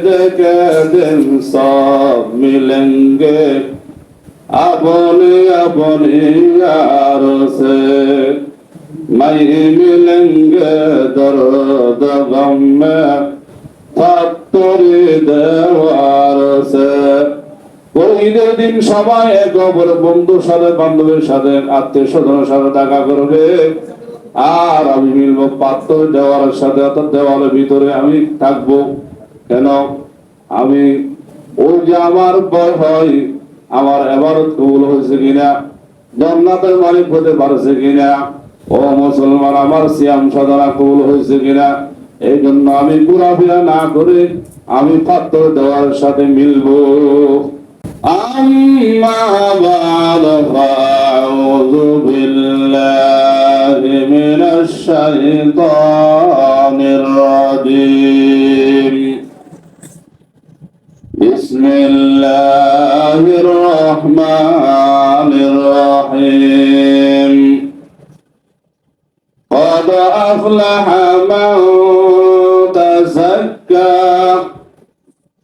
ईद के दिन सब मिलेंगे अपने अपने यारों से नहीं मिलेंगे दर्द गम में फतरी देवार से ওই ঈদের দিন সবাই এক অপরের বন্ধুর সাথে বান্ধবের সাথে আত্মীয় স্বজনের সাথে দেখা করবে আর আমি মিলবো পাত্র দেওয়ালের সাথে অর্থাৎ দেওয়ালের ভিতরে আমি থাকবো কেন আমি ওই যে আমার ভয় হয় আমার এবারত কবুল হয়েছে কিনা জান্নাতের মালিক হতে পারছে কিনা ও মুসলমান আমার সিয়াম সাধনা কবুল হয়েছে কিনা এই জন্য আমি ঘোরাফেরা না করে আমি পাত্র দেওয়ার সাথে মিলবো أما بعد فأعوذ بالله من الشيطان الرجيم بسم الله الرحمن الرحيم. قد أفلح من تزكى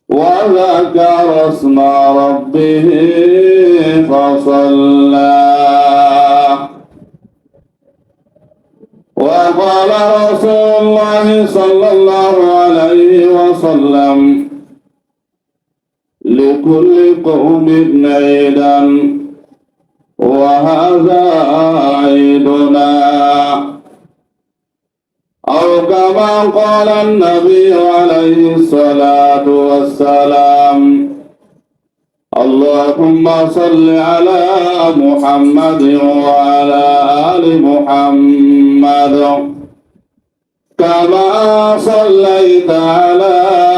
وذكر اسم ربه فصلى. وقال رسول الله صلى الله عليه وسلم لكل قوم عيدا وهذا عيدنا. أو كما قال النبي عليه الصلاة والسلام اللهم صل على محمد وعلى آل محمد. كما صليت على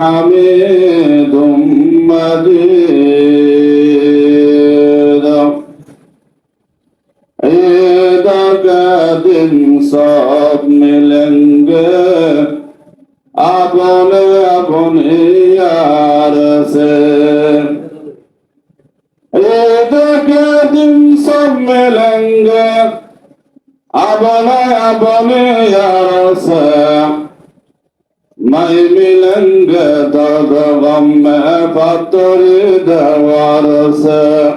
حميد مجيد عيد قد صاب ملنگ اپن اپن یار سے عيد قد صاب ملنگ اپن اپن یار سے Maymilen gıdada gamme fattari devarası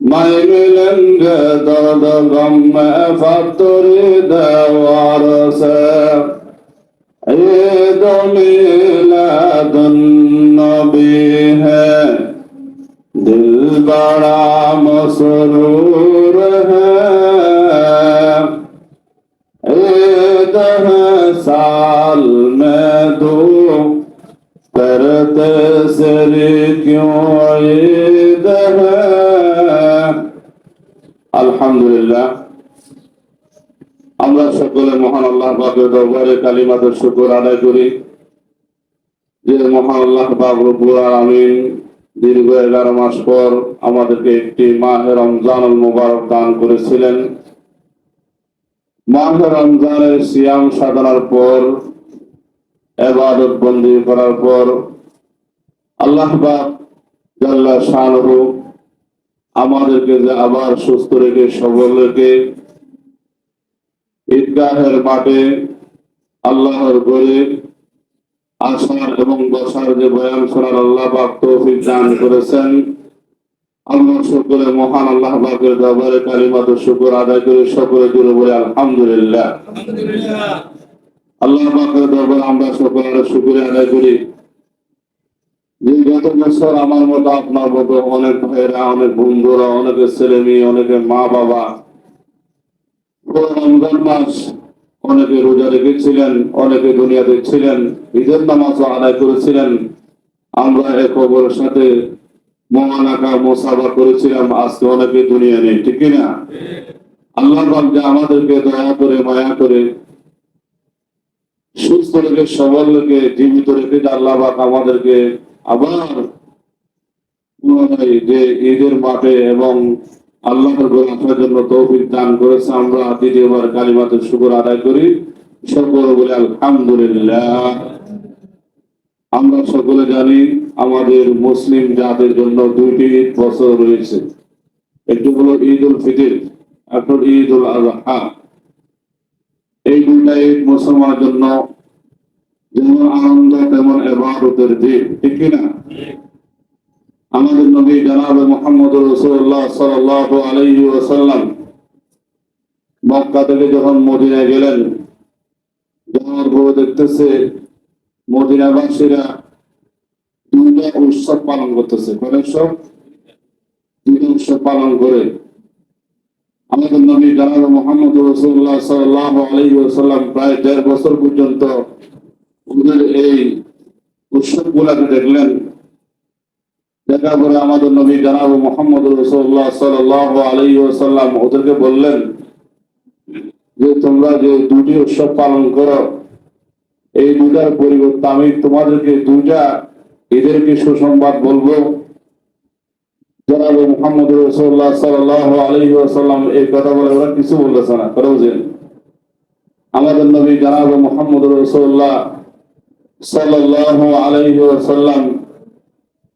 Maymilen gıdada gamme fattari devarası İd-i miladın nabihe Dilbara masrur hai İd-i sal تسترك عيدها الحمد لله আমরা সকলে মহান আল্লাহ বাবের দরবারে কালিমাদের শুকর আদায় করি। যে মহান আল্লাহ বাব রব্বুল আলমিন দীর্ঘ এগারো মাস পর আমাদেরকে একটি মাহে রমজানুল মুবারক দান করেছিলেন। মাহে রমজানের সিয়াম সাধনার পর, এবাদত বন্দী করার পর আল্লাহ জাল্লা আমাদেরকে যে আবার সুস্থ রেখে সবল রেখে ঈদগাহের মাঠে আল্লাহর ঘরে আসার এবং বসার যে বয়ান শোনার আল্লাহ পাক তৌফিক দান করেছেন। আমরা সকলে মহান আল্লাহ পাকের দরবারে কালিমাত শুকর আদায় করে সকলে জুড়ে বলে আলহামদুলিল্লাহ। আল্লাহ পাকের দরবারে আমরা সকলের শুকরে আদায় করি। যে গত বছর আমার মতো আপনার মতো অনেক ভাইয়েরা, অনেক বন্ধুরা অনেকে ছেলে মেয়ে অনেকে মা বাবা। রমজান মাস অনেকে রোজা রেখেছিলেন, অনেকে দুনিয়াতে ছিলেন ঈদের নামাজ আদায় করেছিলেন। আমরা এক খবরের সাথে মহানাকা মোসাফা করেছিলাম, আজকে অনেকে দুনিয়া নেই, ঠিক না আল্লাহ যে আমাদেরকে দয়া করে, মায়া করে, সুস্থ রেখে, সবল রেখে, জীবিত রেখে আল্লাহ আমাদেরকে আবার যে ঈদের মাঠে এবং আল্লাহর ঘরে জন্য তৌফিক দান করেছে। আমরা দ্বিতীয়বার কালিমাতের শুকর আদায় করি। সকল বলে আলহামদুলিল্লাহ। আমরা সকলে জানি আমাদের মুসলিম জাতির জন্য দুইটি ঈদ বছর রয়েছে। একটি হলো ঈদ উল ফিতর একটা ঈদ উল আজহা এই দুইটা ঈদ মুসলমানের জন্য যেমন আনন্দ তেমন এবাদতের দিন ঠিক কিনা আমাদের নবী জানাবে মোহাম্মদ রসুল্লাহ সাল্লাহ আলাইহি ওয়াসাল্লাম মক্কা থেকে যখন মদিনায় গেলেন যাওয়ার দেখতেছে মদিনাবাসীরা দুইটা উৎসব পালন করতেছে উৎসব দুইটা উৎসব পালন করে আমাদের নবী জানাবে মোহাম্মদ রসুল্লাহ সাল্লাহ আলাইহি প্রায় দেড় বছর পর্যন্ত ওদের এই উৎসব গুলাকে দেখলেন দেখার পরে আমাদের নবী জানাব মোহাম্মদ রসুল্লাহ সাল্লাহ আলী সাল্লাম ওদেরকে বললেন যে, তোমরা যে দুটি উৎসব পালন করো, এই দুটার পরিবর্তে আমি তোমাদেরকে দুটা এদেরকে সুসংবাদ বলব? জানাব মোহাম্মদ রসুল্লাহ সাল্লাহ আলী সাল্লাম এই কথা বলে ওরা কিছু বলতেছে না করে বুঝেন আমাদের নবী জানাব মোহাম্মদ রসুল্লাহ সাল্লাম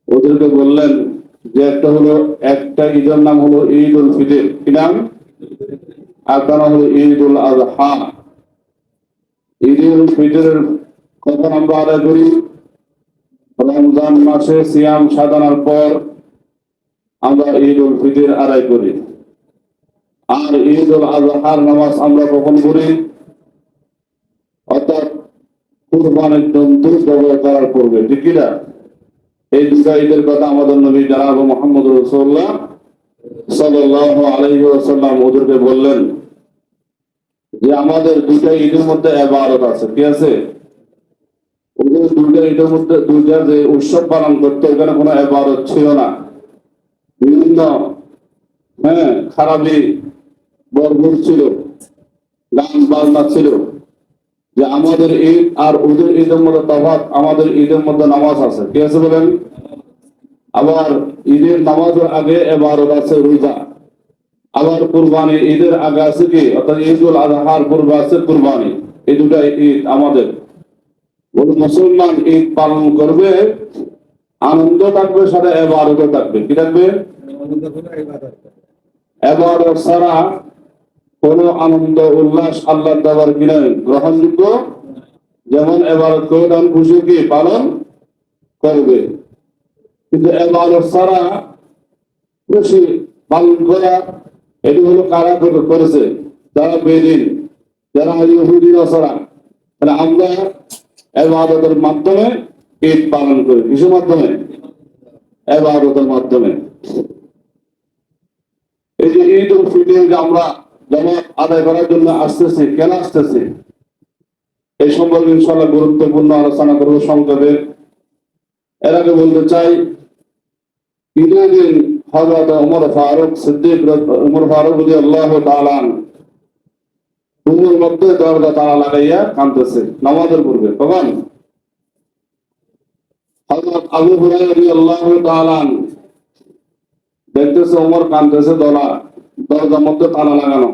ওদেরকে বললেন যে একটা হলো একটা ঈদের নাম হলো ঈদ উল কি নাম? একটা নাম হলো ঈদ উল আজহা ঈদ উল কখন আমরা আদায় করি। রমজান মাসে সিয়াম সাধনার পর আমরা ঈদ উল ফিতর আদায় করি। আর ঈদ উল আজহার নামাজ আমরা কখন করি অর্থাৎ কুরবানের জন্তু জবাই করার পূর্বে, ঠিক কি না এই দুটা ঈদের কথা আমাদের নবী জানাব মোহাম্মদ রসুল্লাহ সাল্লাহ আলহি আসাল্লাম ওদেরকে বললেন যে আমাদের দুটা ঈদের মধ্যে এবারত আছে কি আছে? ওদের দুইটা ঈদের মধ্যে দুইটা যে উৎসব পালন করতো ওখানে কোনো এবারত ছিল না। বিভিন্ন হ্যাঁ খারাপি বরগুর ছিল, গান বাজনা ছিল। যে আমাদের ঈদ আর ওদের ঈদের মধ্যে তফাৎ, আমাদের ঈদের মধ্যে নামাজ আছে। কি আছে বলেন? আবার ঈদের নামাজের আগে এবারত আছে রোজা। আবার কুরবানি ঈদের আগে আছে কি? অর্থাৎ ঈদ উল আজহার পূর্বে আছে কুরবানি। এই দুটা ঈদ আমাদের। মুসলমান ঈদ পালন করবে, আনন্দ থাকবে, সাথে এবারতও থাকবে। কি থাকবে? এবারত ছাড়া কোন আনন্দ, উল্লাস আল্লাহ দেওয়ার কিনা গ্রহণযোগ্য? যেমন এবার করে তখন খুশি পালন করবে। কিন্তু এবারত ছাড়া খুশি পালন করা, এটি হলো কারা করে- করেছে? যারা বেদিন, যারা ইহুদি নসরা তাহলে আমরা এবাদতের মাধ্যমে ঈদ পালন করি। কিসের মাধ্যমে? এবাদতের মাধ্যমে। এই যে ঈদ উল যে আমরা জামাত আদায় করার জন্য আসতেছে, কেন আসতেছে? এই সম্পর্কে ইনশাল্লাহ গুরুত্বপূর্ণ আলোচনা করব সংক্ষেপে। এর আগে বলতে চাই, ঈদের হজরত উমর ফারুক সিদ্দিক উমর ফারুক রদি আল্লাহ তালান মধ্যে দরজা তালা লাগাইয়া নামাজের পূর্বে, কখন? হজরত আবু হুরাই আল্লাহ তালান দেখতেছে উমর কাঁদতেছে দলা দরজার মধ্যে তালা লাগানো।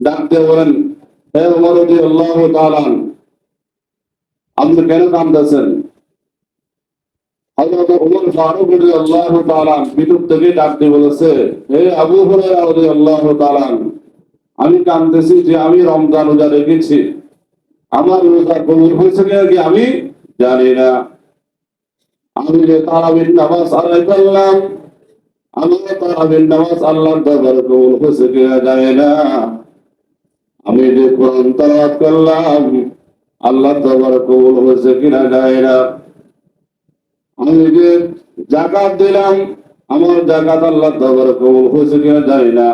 ডাক দিয়ে বলেন, হে উমর আল্লাহ তালান আপনি কেন ওমর তাআলা আমি যে আমি রমজান রোজা রেখেছি। আমার রোজা কবুল হয়েছে কি আমি জানি না। আমি আদায় করলাম আমি যে কোরআন করলাম কবুল হয়েছে কিনা না। আমি যে জাকাত দিলাম, আমার জাকাত আল্লাহ দরবারে কবুল হয়েছে কিনা না।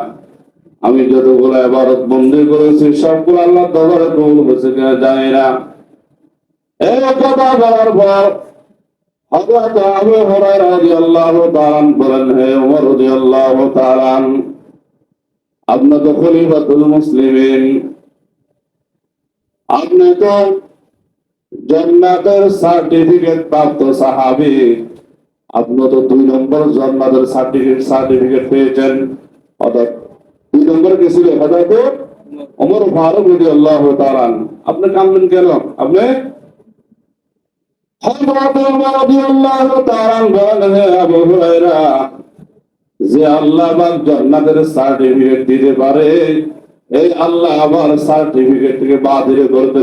আমি যতগুলো এবারত বন্দি করেছি, সবগুলো আল্লাহ দরবারে কবুল হয়েছে কিনা জানি না। এই কথা বলার পর হযরত আবু হুরায়রা রাদিয়াল্লাহু তাআলা বলেন, হে ওমর রাদিয়াল্লাহু তাআলা আপনি তো খলিফাতুল মুসলিমিন। আপনি তো জান্নাতের দুই নম্বর জান্নাতের সার্টিফিকেট সার্টিফিকেট পেয়েছেন। অর্থাৎ দুই নম্বর কে ছিল? হযরত ওমর কেন? আপনি হযরত ওমর রাদিয়াল্লাহু তাআলা বলেন হে আবু হুরায়রা যে আল্লাহ জান্নাতের সার্টিফিকেট দিতে পারে, এই আল্লাহ আবার সার্টিফিকেট থেকে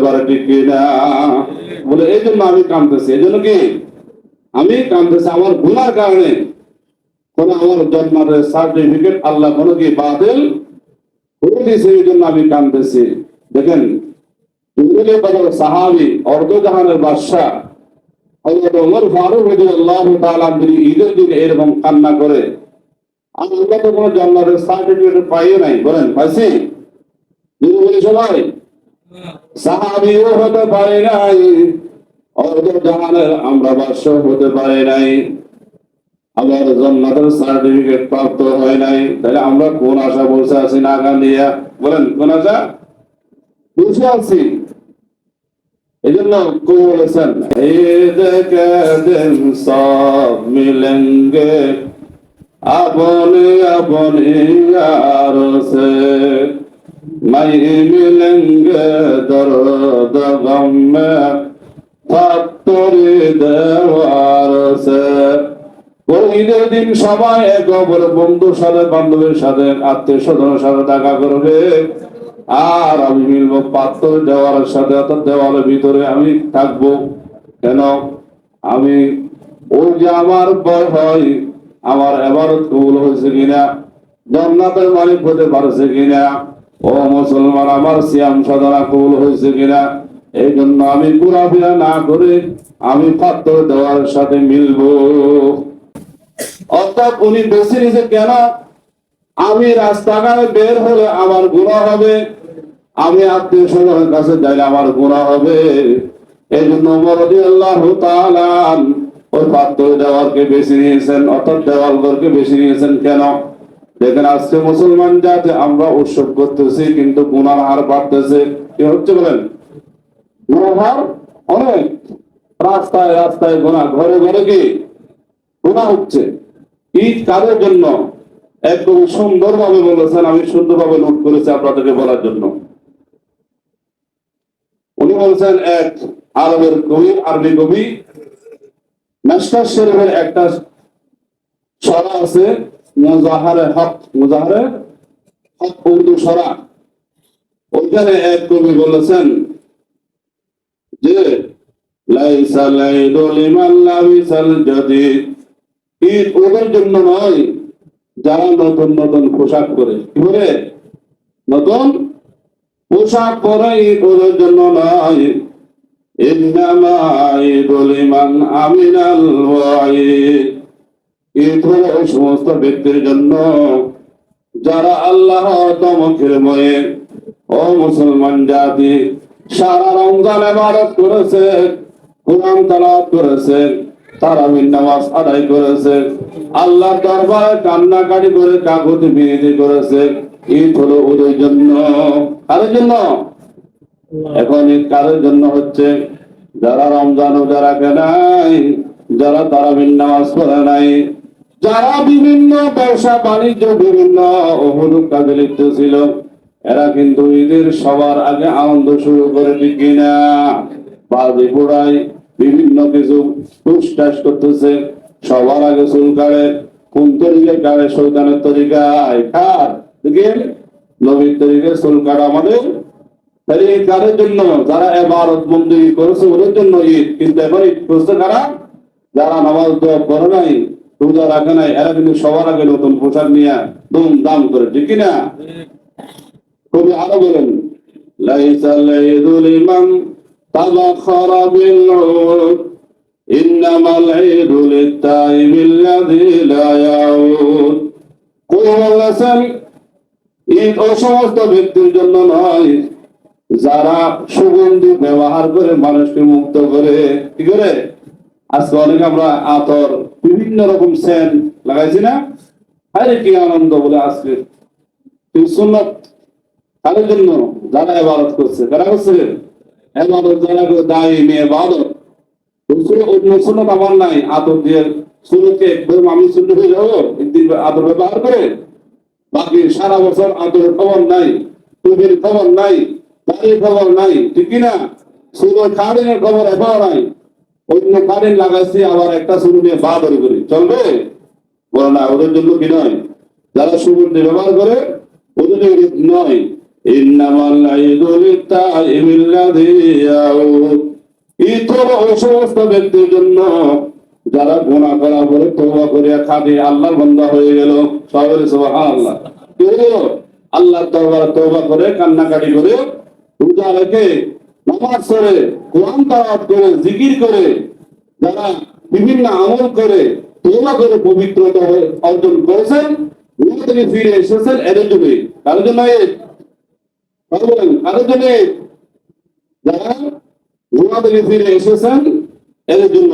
পারে, ঠিক না? বলে, এই জন্য আমি কামতেছি এই কি? আমি কামতেছি আমার গুনার কারণে। কোন আমার জান্নাতের সার্টিফিকেট আল্লাহ কোনো কি বাতিল দিয়েছে? এই জন্য আমি কামতেছি দেখেন সাহাবী অর্ধজাহানের বাদশা হযরত কান্না করে, আমি আমরা তো কোনো সার্টিফিকেট নাই, বলেন হতে পারে নাই আমরা হতে পারে নাই আবার জান্নাতের সার্টিফিকেট প্রাপ্ত হয় নাই, তাহলে আমরা কোন আশা বসে আছি না, গান দিয়া? বলেন, কোন আশা? বসে আছি। এজন্য দিন সব মিলেঙ্গে, আপনি আপনি আর সে মাই মিলেঙ্গে, দরদ গম দেওয়ার সে। ঈদের দিন সবাই এক অপরের বন্ধুর সাথে বান্ধবের সাথে, আত্মীয় স্বজনের সাথে দেখা করবে। আর আমি মিলবো পাত্র দেওয়ালের সাথে দেওয়ালের ভিতরে আমি থাকব। কেন? আমি ওই যে আমার ভয় হয়, আমার এবারত কবুল হয়েছে কিনা, জান্নাতের মালিক হতে পারছে কিনা, ও মুসলমান, আমার সিয়াম সাধনা কবুল হয়েছে কিনা এই জন্য আমি ঘোরাফেরা না করে আমি পাত্র দেওয়ার সাথে মিলবো। অর্থাৎ উনি বেছে নিয়েছে কেন, আমি রাস্তাঘাটে বের হলে আমার গুণা হবে আমি আত্মীয় স্বজনের কাছে যাইলে আমার গুণা হবে। এই জন্য মরদি আল্লাহ ওই পাত্র দেওয়ালকে বেশি নিয়েছেন, অর্থাৎ দেওয়ালগরকে বেশি নিয়েছেন কেন? দেখেন, আজকে মুসলমান যাতে আমরা উৎসব করতেছি, কিন্তু গুনার হার বাড়তেছে। কি হচ্ছে বলেন? গুনার অনেক। রাস্তায় রাস্তায় গুণা ঘরে ঘরে কি? গুণা হচ্ছে। ঈদ কাদের জন্য? একদম সুন্দরভাবে বলেছেন, আমি সুন্দরভাবে নোট করেছি আপনাদেরকে বলার জন্য। বলছেন এক আরবের কবি, আরবি কবি। নাস্তার শরীফের একটা সরা আছে, মুজাহারে হক মুজাহারে হক উর্দু সরা। ওইখানে এক কবি বলেছেন যে, লাইসা লাইদু লিমান লাবিসাল জাদিদ। ঈদ ওদের জন্য নয়, যারা নতুন নতুন পোশাক পরে। কি পরে? নতুন পোশাক পরে ঈদ ওদের জন্য নয় ইন্নামা ঈদুল লিমান আমিনাল ওই সমস্ত ব্যক্তির জন্য যারা আল্লাহ তমকের ময়ে ও মুসলমান জাতি সারা রমজান ইবাদত করেছে, কোরআন তালাওয়াত করেছে, তারাবির নামাজ আদায় করেছে আল্লাহ দরবারে কান্নাকাটি করে কাকুতি বিনতি করেছে ঈদ হলো ওদের জন্য। কাদের জন্য? এখন ঈদ কাদের জন্য হচ্ছে, যারা রমজান রোজা রাখে নাই, যারা তারাবির নামাজ পড়ে নাই, যারা বিভিন্ন ব্যবসা, বাণিজ্য, বিভিন্ন অহুলুক কাজে লিপ্ত ছিল, এরা কিন্তু ঈদের সবার আগে আনন্দ শুরু করে ঠিক কিনা? বাজি পোড়ায়, বিভিন্ন কিছু টুসটাস করতেছে, সবার আগে চুল কাড়ে, কোন তরিকে কাড়ে? শৈতানের তরিকায়। কার? দেখেন নবীর তরিকে চুল কাটা আমাদের তাহলে এই কাদের জন্য যারা এবারত বন্দি করেছে ওদের জন্য ঈদ কিন্তু এবার ঈদ করছে কারা যারা নামাজ দোয়া করে নাই রোজা রাখে নাই এরা কিন্তু সবার আগে নতুন পোশাক নিয়ে দুম দাম করে ঠিক কিনা কবি আরো বলেন লাইসাল ঈদুল ইমাম তাবাখর বিল উদ إنما العيد للتائب الذي لا يعود কবি বলেছেন ঈদ ব্যক্তির জন্য নয়, যারা সুগন্ধি ব্যবহার করে মানুষকে মুক্ত করে। কি করে? আজকে অনেক আমরা আতর, বিভিন্ন রকম সেন্ট লাগাইছি না? কি আনন্দ বলে আজকে। কাদের জন্য? যারা এবারত করছে। কারা করছে? যারা দায়ী মেয়ে এবারত অন্য সুন্নত আমার নাই। আদর দিয়ে সুন্নতকে একদম আমি সুন্নত হয়ে যাব, একদিন আদর ব্যবহার করে। বাকি সারা বছর আদরের খবর নাই টুপির খবর নাই দাড়ির খবর নাই, ঠিক কিনা? শুধু কারেন্টের খবর এটাও নাই। অন্য কারেন্ট লাগাইছি, আবার একটা শুরু নিয়ে বা ধরে করি। চলবে? বলে না, ওদের জন্য কি নয়? যারা সুগন্ধি ব্যবহার করে, ওদের নয়? ইন্নামাল ঈদুল সমস্ত ব্যক্তির জন্য যারা গুনাহ করা পরে তওবা করিয়া খাবে আল্লাহর বান্দা হয়ে গেল। সবাই সুবহানাল্লাহ। কি হলো আল্লাহ তওবা তওবা করে কান্নাকাটি করে রোজা রেখে নামাজ পড়ে, কোরআন তাওয়াত করে, জিকির করে, যারা বিভিন্ন আমল করে, তওবা করে পবিত্রতা অর্জন করেছেন গুনাহ থেকে ফিরে এসেছেন এদের জন্য। কারোর জন্য কারোর জন্য? যারা গুনাহ থেকে ফিরে এসেছেন এদের জন্য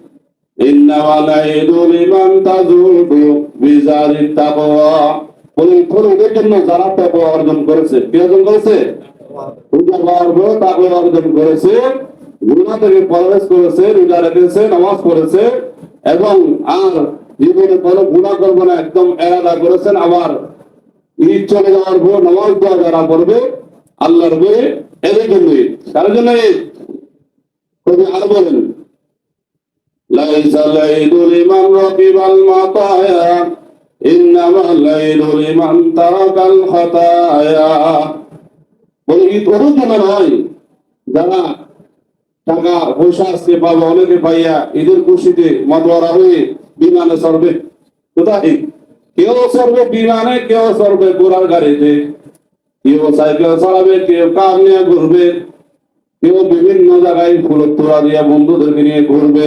জন্য অর্জন করেছে করেছে? অর্জন করেছে করেছে পড়েছে, এবং আর জীবনে কোনো গুনাহ করবে না, একদম এরাদা করেছেন। আবার ঈদ চলে যাওয়ার নামাজ দেওয়া যারা পড়বে আল্লাহর বই এদের জন্য ঈদ কারোর জন্য ঈদ আর বলেন ليس العيد لمن ركب المطايا إنما العيد لمن ترك الخطايا বলে ঈদ ওদের জন্য নয় যারা টাকা পয়সা আজকে পাবে অনেকে পাইয়া ঈদের খুশিতে মতোয়ারা হয়ে বিমানে চড়বে কোথায় কেউ চড়বে বিমানে কেউ চড়বে ঘোড়ার গাড়িতে কেউ সাইকেল চালাবে কেউ কার নিয়ে ঘুরবে কেউ বিভিন্ন জায়গায় ফুলের তোড়া দিয়ে বন্ধুদেরকে নিয়ে ঘুরবে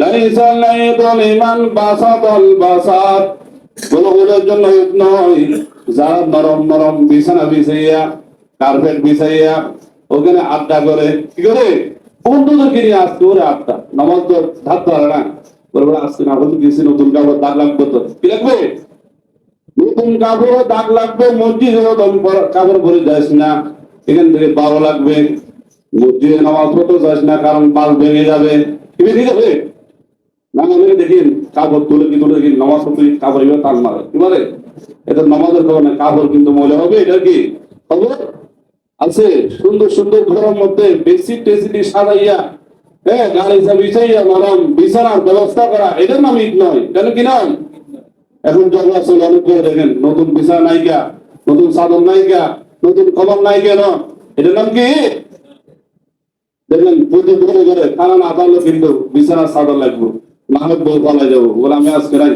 লাইসা লাইদ লিমান বাসাতাল বাসাত বলগুলোর জন্য ঈদ নয়। যারা নরম নরম বিছানা বিছাইয়া, কার্পেট বিছাইয়া ওখানে আড্ডা করে। কি করে? বন্ধুদেরকে নিয়ে আসতে ওরে আড্ডা। নামাজ তো ধারতে পারে না। বলবে আজকে না বলতে গেছি নতুন কাপড়, দাগ লাগবে তো। কি লাগবে? নতুন কাপড়, দাগ লাগবে, মসজিদে কাপড় পরে যাস না। এখান থেকে বারো লাগবে। মসজিদে নামাজ পড়তে যাস না, কারণ পাল ভেঙে যাবে। কি ঠিক আছে না আমি দেখি কাপড় তুলে কি দেখি নামাজ কাপড় এবার টান মারে। কি এটা নামাজের কাপড় কিন্তু হবে, এটা কি? খবর? আছে সুন্দর সুন্দর ঘরের মধ্যে বেশি টেসিটি সাজাইয়া হ্যাঁ গাড়ি বিছাইয়া নরম বিছানার ব্যবস্থা করা এটার নাম ঈদ নয় কেন কি এখন অনেক করে দেখেন, নতুন বিছানা নায়িকা নতুন সাধন নায়িকা নতুন খবর নাই কেন এটার নাম কি? দেখেন প্রতি ঘরে ঘরে খানা পারলে কিন্তু বিছানা সাদা লাগবো। মাহমুদ বউ পালাই যাবো বলে আমি আজকে নাই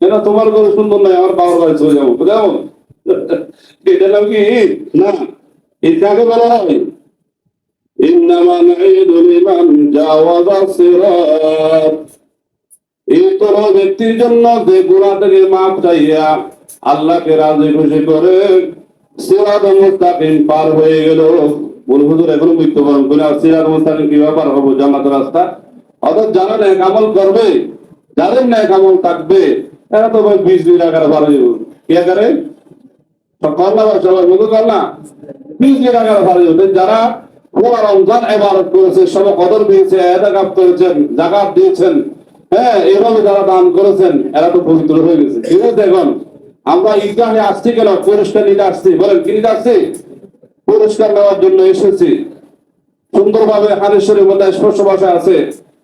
কেন তোমার ঘরে সুন্দর নাই আমার বাবার বাড়ি চলে যাবো বুঝাবো এটা নাম কি ঈদ? না ঈদ কাকে বলা হয় إنما العيد لمن جاوز الصراط এই তোর ব্যক্তির জন্য যে গুণা থেকে মাপ চাইয়া আল্লাহকে রাজি খুশি করে সিরাত মুস্তাকিম পার হয়ে গেল বল হুজুর এখনো মৃত্যুবরণ করে আর সিরাত মুস্তাকিম কিভাবে পার হবো জান্নাতের রাস্তা অর্থাৎ যারা ন্যাক আমল করবে যাদের ন্যাক আমল থাকবে, এরা তো ভাই বিশ দিন আকারে ভালো যাব কি আকারে? হ্যাঁ এভাবে যারা দান করেছেন, এরা তো পবিত্র হয়ে গেছে। আসছি কেন? পুরস্কার নিতে আসছি। বলেন পুরস্কার নেওয়ার জন্য এসেছি। সুন্দরভাবে হানেশ্বরের মধ্যে স্পষ্ট ভাষা আছে।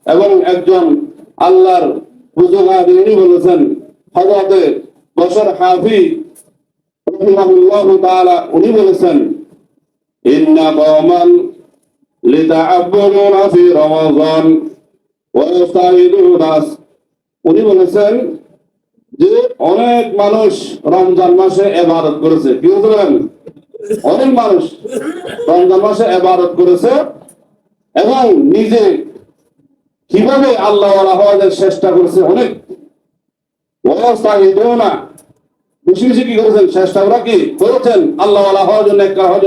এবং একজন আল্লাহর বুজুর্গ উনি বলেছেন হজরতে বছর হাফি উনি বলেছেন, ইন্না কওমান লিতাআব্বুদুনা ফি রমাযান ওয়া ইস্তাহিদুনা উনি বলেছেন যে অনেক মানুষ রমজান মাসে এবাদত করেছে। কি বলছেন অনেক মানুষ রমজান মাসে এবাদত করেছে এবং নিজে কীভাবে আল্লাহ হওয়ার চেষ্টা করেছে অনেক। করেছেন? আল্লাহ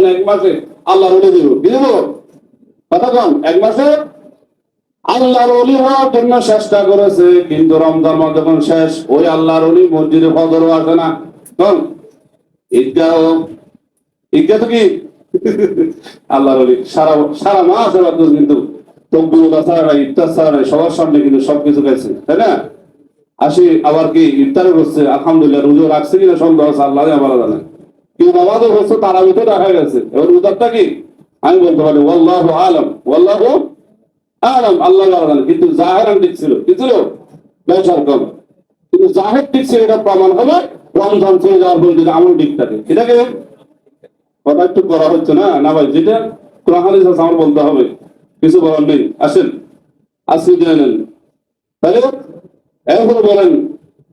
এক মাসে আল্লাহ এক মাসে আল্লাহর অলি চেষ্টা করেছে, কিন্তু রমজান যখন শেষ, ওই আল্লাহর অলি মসজিদে ফজরও আসে না। কন? ঈদগাহ। তো কি? আল্লাহর অলি সারা সারা মাস কিন্তু সবার সামনে কিন্তু সবকিছু খাইছে তাই না? আসি, আবার কি ইফতারে করছে আলহামদুলিল্লাহ, রুজু রাখছে কিনা সন্দেহ আছে, আল্লাহ জানে কিন্তু নামাজও দেখা গেছে। এবার উদারটা কি? আমি বলতে পারি, ওয়াল্লাহ আলম ওয়াল্লাহ আলম, আল্লাহ জানে। কিন্তু জাহের ঠিক ছিল, কি ছিল? কম। কিন্তু জাহের ঠিক এটা প্রমাণ হবে রমজান চলে যাওয়ার পর যদি আমল ঠিক কথা একটু করা হচ্ছে না? না ভাই, যেটা কোরআন হাদিস আমার বলতে হবে। কিছু বলার নেই। আসেন আজকে জেনে নেন। তাহলে এখন বলেন,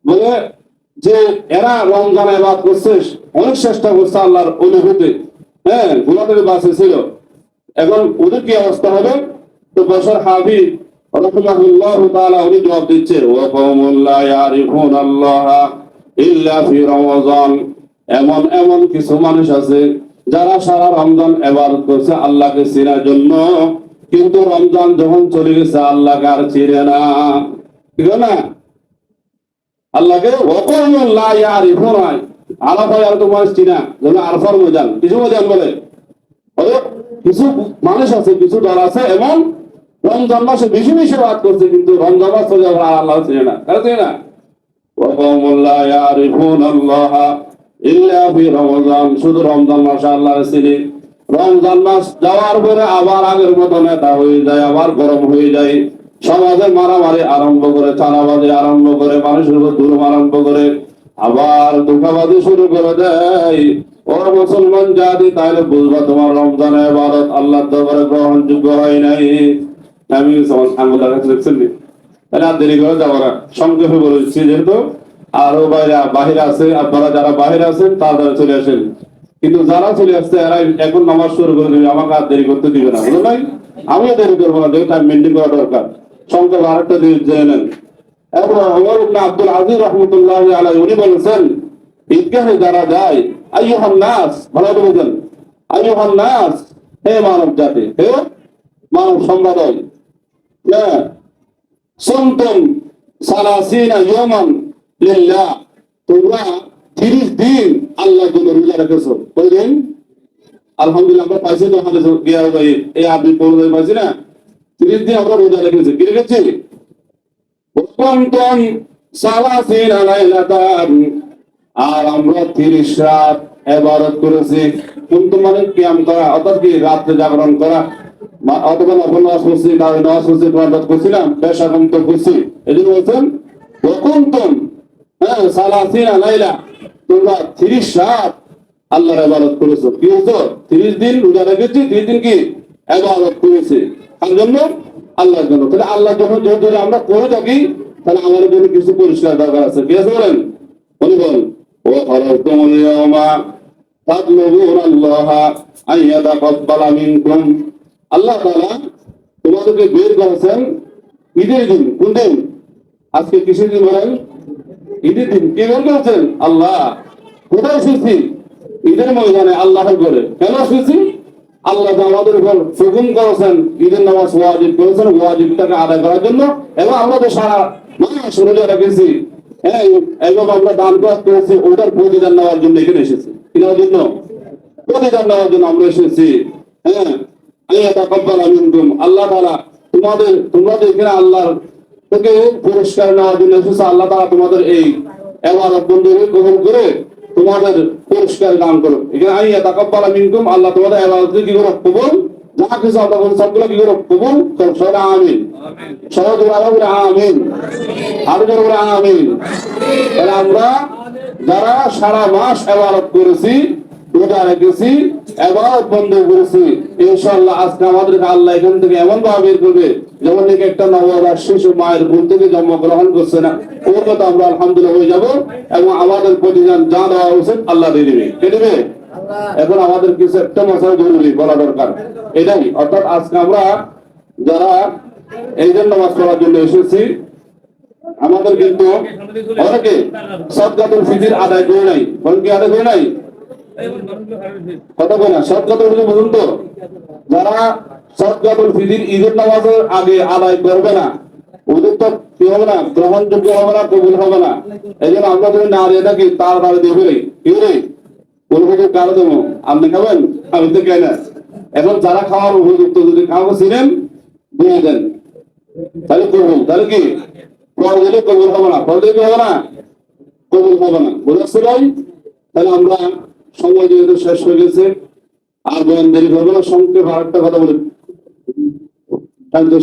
বলে যে এরা রমজান এবাদ করছে, অনেক চেষ্টা করছে আল্লাহর অনুভূতি। হ্যাঁ থেকে বাঁচে ছিল। এখন ওদের কি অবস্থা হবে? তো বছর হাবি তাআলা উনি জবাব দিচ্ছে, ওয়া কওমুল ইয়ারিফুন আল্লাহ ইল্লা ফি এমন এমন কিছু মানুষ আছে যারা সারা রমজান এবাদত করছে আল্লাহকে চেনার জন্য। কিন্তু রমজান যখন চলে গেছে, আল্লাহকে আর চিরে না। ঠিক না? আল্লাহকে আর ইফো হয় আলাফাই আর তো মানুষ চিনা যেন আলফার মজান কিছু মজান বলে। কিছু মানুষ আছে, কিছু দল আছে, এবং রমজান মাসে বেশি বেশি বাদ করছে, কিন্তু রমজান মাস তো যখন আল্লাহ চিনে না। কেন চিনে না? রমজান। শুধু রমজান মাসে আল্লাহ চিনে। রমজান মাস যাওয়ার পরে আবার আগের মতো নেতা হয়ে যায়, আবার গরম হয়ে যায়। সমাজে মারামারি আরম্ভ করে, চাঁদাবাজি আরম্ভ করে, মানুষের উপর দুর্ম আরম্ভ করে, আবার দুঃখাবাজি শুরু করে দেয়। ও মুসলমান জাতি, তাহলে বুঝবা তোমার রমজানে ভারত আল্লাহ দরবারে গ্রহণযোগ্য হয় নাই। আমি আঙ্গুল কাছে দেখছেন তাহলে আর দেরি করে যাব না। সংক্ষেপে বলেছি যেহেতু আরও বাইরে, বাহিরে আছে, আপনারা যারা বাহিরে আছেন তাড়াতাড়ি চলে আসেন। কিন্তু যারা চলে আসছে, এরা এখন নামাজ শুরু করে দেবে, আমাকে আর দেরি করতে দিবে না। বুঝলো ভাই? আমিও দেরি করব না, যেহেতু টাইম মেনটেন করা দরকার। সংক্ষেপ আরেকটা জিনিস জেনে নেন। এরপর আব্দুল আজিজ রহমতুল্লাহ আলাইহি, উনি বলেছেন, ঈদগাহে যারা যায়, আইয়ুহান নাস, ভালো করে বলছেন আইয়ুহান নাস, হে মানব জাতি, হে মানব সম্প্রদায় হ্যাঁ সন্তম সালাসিনা ইয়ামান তোমরা 30 দিন আল্লাহ রোজা রেখেছো। কয়দিন? আলহামদুলিল্লাহ, আমরা পাইছি তো আমাদের পাইছি না। 30 দিন আমরা রোজা রেখেছি। কি রেখেছি? কুনতুম সালাসিনা আর আমরা 30 রাত ইবাদত করেছি। কুনতুম মানে কিয়াম করা, অর্থাৎ কি রাতে জাগরণ করা। অথবা নফল নামাজ পড়ছি, না, নামাজ পড়ছি, ইবাদত করছিলাম পেশা কম তো করছি। এই জন্য বলছেন কুনতুম হ্যাঁ সালাসিনা লাইলা তোমরা 30 রাত আল্লাহর ইবাদত করেছ। কি হতো 30 দিন রোজা রেখেছি 30 দিন কি ইবাদত করেছি। তার জন্য? আল্লাহর জন্য। তাহলে আল্লাহ যখন যেহেতু আমরা করে থাকি, তাহলে আমাদের জন্য কিছু পরিষ্কার দরকার আছে। কি আছে বলেন? উনি ও খরচতুম তাতলুবুন আল্লাহ মিনকুম। আল্লাহ তাআলা তোমাদেরকে বের করেছেন ঈদের দিন। কোন দিন? আজকে কিসের দিন বলেন? ঈদের দিন আল্লাহ। কোথায় এসেছি ঈদের ময়দানে কেন এসেছি আল্লাহ আমাদের করেছেন। ঈদের নামাজ ওয়াজিব করেছেন। ওয়াজিবটাকে আদায় করার জন্য। এবং আমরা তো সারা রেখেছি। হ্যাঁ এবং আমরা দান করেছি। ওটার প্রতিদান নেওয়ার জন্য এখানে এসেছি। কি নেওয়ার জন্য? প্রতিদান নেওয়ার জন্য আমরা এসেছি। হ্যাঁ? আল্লাহ তাআলা তোমাদের তোমরা তো এখানে আল্লাহর থেকে পুরস্কার জন্য এসেছ আল্লাহ তাআলা তোমাদের এই কবুল করে তোমাদের পুরস্কার দান করুক এখানে আল্লাহ তোমাদের কি কবুল? যা কিছু আল্লাহ সবগুলো কি সবাই আমিন। আমিন। আমিন। আমরা যারা সারা মাস ইবাদত করেছি, রোজা রেখেছি বন্ধ করেছি, ইনশাআল্লাহ আজকে আমাদেরকে আল্লাহ এখান থেকে এমন ভাবে বের করবে যেমন একটা নবজাত শিশু মায়ের ঘুম থেকে জন্মগ্রহণ করছে না ওর মতো আমরা আলহামদুলিল্লাহ হয়ে যাব এবং আমাদের প্রতিদান যা দেওয়া উচিত আল্লাহ দিয়ে দিবে। কে দিবে? এখন আমাদের কিছু একটা মশা জরুরি বলা দরকার। এটাই অর্থাৎ আজকে আমরা যারা এই জন্য নামাজ পড়ার জন্য এসেছি আমাদের কিন্তু অনেকে সদকাতুল ফিতির আদায় করে নাই। বলেন কি আদায় করে নাই? কথা বলে না সদকাতুল ফিতির বুঝুন তো। যারা সদকাতুল ফিতির ঈদের নামাজের আগে আদায় করবে না। ওদের তো কি হবে না? গ্রহণযোগ্য হবে না, কবুল হবে না। এই জন্য আমরা যদি না দিয়ে থাকি, তার তারা দেবে কি রে? বলব কারও দেবো? আপনি খাবেন? আমি তো খাই না। এখন যারা খাওয়ার উপযুক্ত যদি খাওয়া ছিলেন দিয়ে দেন। তাহলে কবুল। তাহলে কি? ফল দিলে কবুল হবে না। ফল দিলে হবে না? কবুল হবে না। বুঝতে তাহলে আমরা সময় যেহেতু শেষ হয়ে গেছে, আর বয়ান দেরি হবে না আর একটা কথা বলি।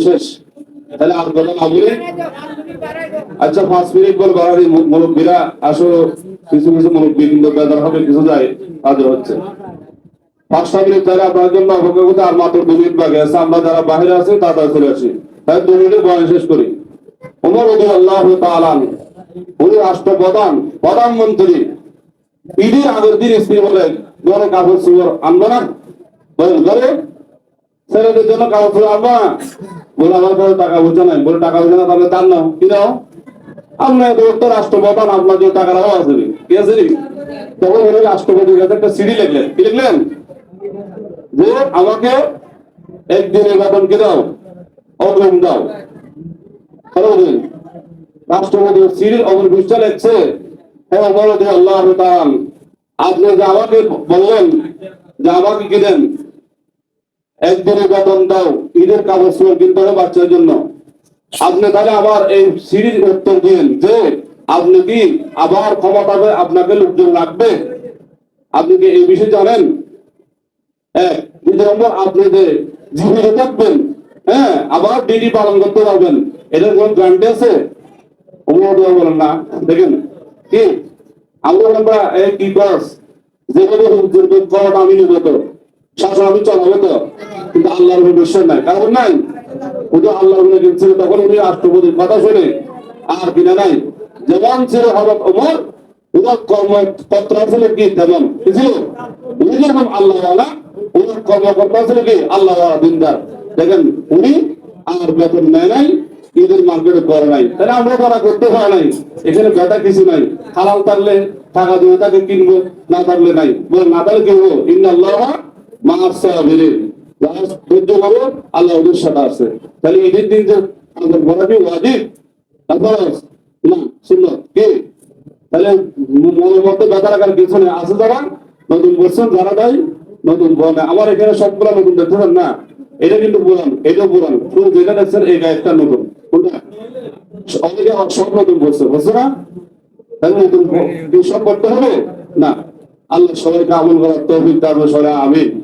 শেষ। তাহলে আর কথা না বলি আচ্ছা পাঁচ মিনিট বাড়ারি মুরব্বীরা কিছু কিছু মুরব্বী কিন্তু বেদার হবে, কিছু যায় তাদের হচ্ছে। পাঁচটা মিনিট আপনার জন্য অপেক্ষা করতে আর মাত্র দু মিনিট বাকি আছে। আমরা যারা বাইরে আছি তাড়াতাড়ি চলে আসি। তাই দু মিনিটে শেষ করি। উমর রবি আল্লাহ তালান উনি রাষ্ট্রপ্রধান প্রধানমন্ত্রী ঈদের আগের দিন স্ত্রী বলে ঘরে কাপড় চুপড় আনব না। ঘরে? ছেলেদের জন্য চুপড় আনব না বলে আমার কাছে টাকা বুঝে নাই। বলে, টাকা বুঝে না তাহলে তার নাও। কি দাও আপনার তো রাষ্ট্রপ্রধান, আপনার যে টাকার অভাব আছে রে। কি আছে? তখন উনি রাষ্ট্রপতির কাছে একটা সিডি লিখলেন। কি লিখলেন? যে, আমাকে একদিনের বেতন কে দাও? অগ্রিম দাও। রাষ্ট্রপতি সিরির অমর পৃষ্ঠা লিখছে। হ্যাঁ বলো যে আল্লাহ আপনি যে আমাকে বললেন, যে আমাকে কি দেন? একদিনের বেতন দাও, ঈদের কাগজ কিনতে হবে বাচ্চার জন্য। আপনি তাহলে আবার এই সিরিজ উত্তর দিন যে, আপনি কি আবার ক্ষমতা আপনাকে লোকজন লাগবে আপনি কি এই বিষয়ে জানেন? এক দ্বিতীয় নম্বর আপনি যে জীবিত থাকবেন হ্যাঁ আবার ডিডি পালন করতে পারবেন। এটার কোন গ্যারান্টি আছে? বলেন না। দেখেন, কি? আমরা কি করস যেভাবে আমি নিব তো শাসন আমি চালাবো কিন্তু আল্লাহর উপর বিশ্বাস নাই। কারণ নাই। উনি আল্লাহর উপরে ছিল, তখন উনি রাষ্ট্রপতির কথা শুনে আর কিনা নাই। যেমন ছিল হরত ওমর উনার কর্মকর্তা ছিল কি? তেমন। উনি যেরকম আল্লাহ উনার কর্মকর্তা ছিল কি? আল্লাহ দিনদার। দেখেন, উনি আর বেতন নেয় নাই, ঈদের মার্কেটে করে নাই। তাহলে আমরা তারা করতে পারে নাই। এখানে বেটা কিছু নাই। হালাল থাকলে টাকা দিয়ে তাকে কিনবো, না থাকলে নাই। বলে, না থাকলে কিনবো ইন্না সাথে আছে। তাহলে তারপর না তাহলে আছে নতুন নতুন আমার এখানে সবগুলো নতুন দেখতেছেন না। এটা কিন্তু পুরান এটা পুরান। শুধু যেটা দেখছেন, এই গায়েরটা নতুন। অনেকে সব নতুন বলছে, বুঝছ না? তাহলে নতুন সব করতে হবে? না। আল্লাহ সবাইকে আমল করার তৌফিক দান সবাই আমিন।